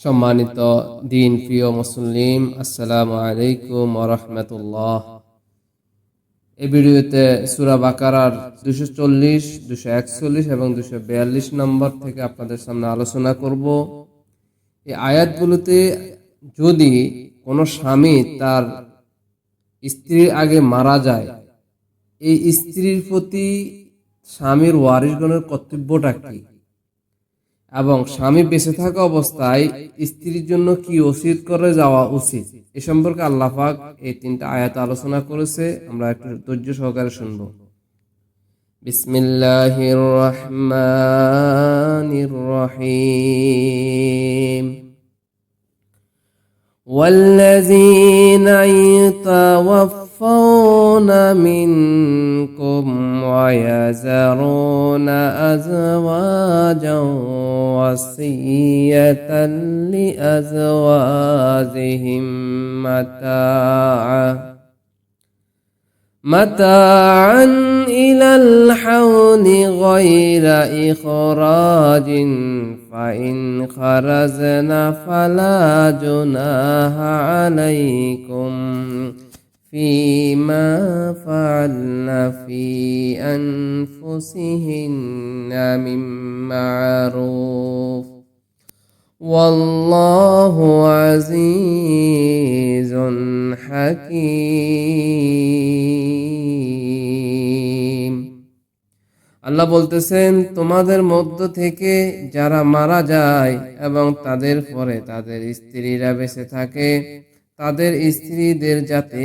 সম্মানিত দিন প্রিয় মুসলিম আসসালামু আলাইকুম রহমতুল্লাহ। এই ভিডিওতে সুরা বাকারার দুশো চল্লিশ, দুশো একচল্লিশ এবং দুশো বিয়াল্লিশ নম্বর থেকে আপনাদের সামনে আলোচনা করব। এই আয়াতগুলোতে যদি কোনো স্বামী তার স্ত্রীর আগে মারা যায়, এই স্ত্রীর প্রতি স্বামীর ওয়ারিশগণের কর্তব্যটা কি? এবং স্বামী বেঁচে থাকা অবস্থায় স্ত্রীর জন্য কি ওসিদ করে যাওয়া উচিত এ সম্পর্কে আল্লাহ পাক এই তিনটা আয়াত আলোচনা করেছে আমরা একটু ধৈর্য সহকারে শুনবো বিসমিল্লাহির রহমানির রহিম والذين يتوفون منكم ويذرون أزواجا وصية لأزواجهم متاعا متاعا إلى الحول غير إخراج فإن خرجنا فلا جناح عليكم. فيما فعلن في أنفسهن من معروف والله عزيز حكيم আল্লাহ বলতেছেন তোমাদের মধ্য থেকে যারা মারা যায় এবং তাদের পরে তাদের স্ত্রীরা বেঁচে থাকে তাদের স্ত্রীদের যাতে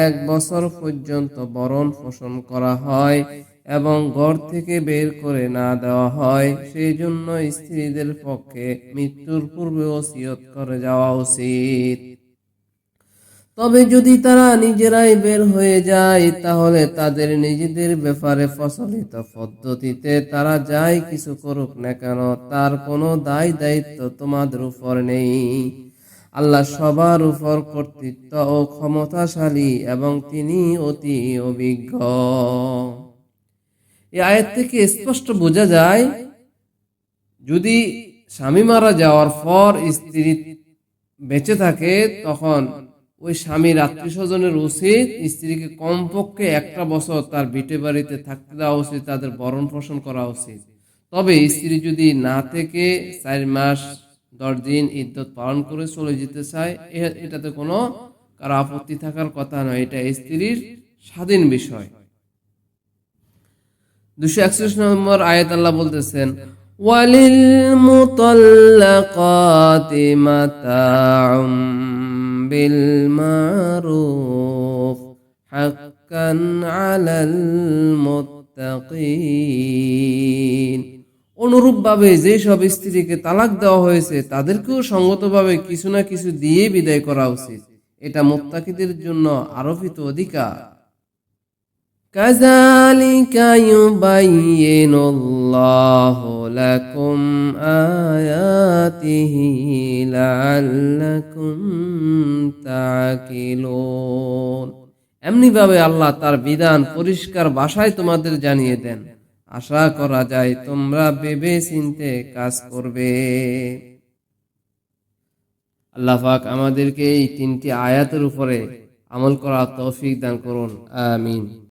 এক বছর পর্যন্ত বরণ পোষণ করা হয় এবং ঘর থেকে বের করে না দেওয়া হয় সেই জন্য স্ত্রীদের পক্ষে মৃত্যুর পূর্বে ওসিয়ত করে যাওয়া উচিত। তবে যদি তারা নিজেরাই বের হয়ে যায়, তাহলে তাদের নিজেদের ব্যাপারে প্রচলিত পদ্ধতিতে তারা যাই কিছু করুক না কেন, তার কোনো দায় দায়িত্ব তোমাদের উপর নেই। আল্লাহ সবার উপর কর্তৃত্ব ও ক্ষমতাশালী এবং তিনি অতি অভিজ্ঞ। এই আয়াত থেকে স্পষ্ট বোঝা যায়, যদি স্বামী মারা যাওয়ার পর স্ত্রী বেঁচে থাকে, তখন ওই স্বামীর আত্মীয় স্বজনের উচিত স্ত্রীকে কমপক্ষে একটা বছর তার বিটে বাড়িতে থাকতে দেওয়া উচিত, তাদের বরণ পোষণ করা উচিত। তবে স্ত্রী যদি না থেকে চার মাস দশ দিন ইদ্যত পালন করে চলে যেতে চায় এটাতে কোনো কারও আপত্তি থাকার কথা নয়, এটা স্ত্রীর স্বাধীন বিষয়। দুশো একচল্লিশ নম্বর আয়াত আল্লাহ বলতেছেন, ওয়ালিল মুতাল্লাকাতি মাতাউম বিল মারুফ হাক্কান আলাল মুত্তাকিন। অনুরূপভাবে যেসব স্ত্রীকে তালাক দেওয়া হয়েছে তাদেরকেও সঙ্গতভাবে কিছু না কিছু দিয়ে বিদায় করা উচিত এটা মোত্তাকিদের জন্য আরোপিত অধিকার كذلك يبين الله لكم آياته لعلكم تعقلون এমনি ভাবে আল্লাহ তার বিধান পরিষ্কার ভাষায় তোমাদের জানিয়ে দেন আশা করা যায় তোমরা ভেবে চিনতে কাজ করবে। আল্লাহাক আমাদেরকে এই তিনটি আয়াতের উপরে আমল করা তৌফিক দান করুন। আমিন।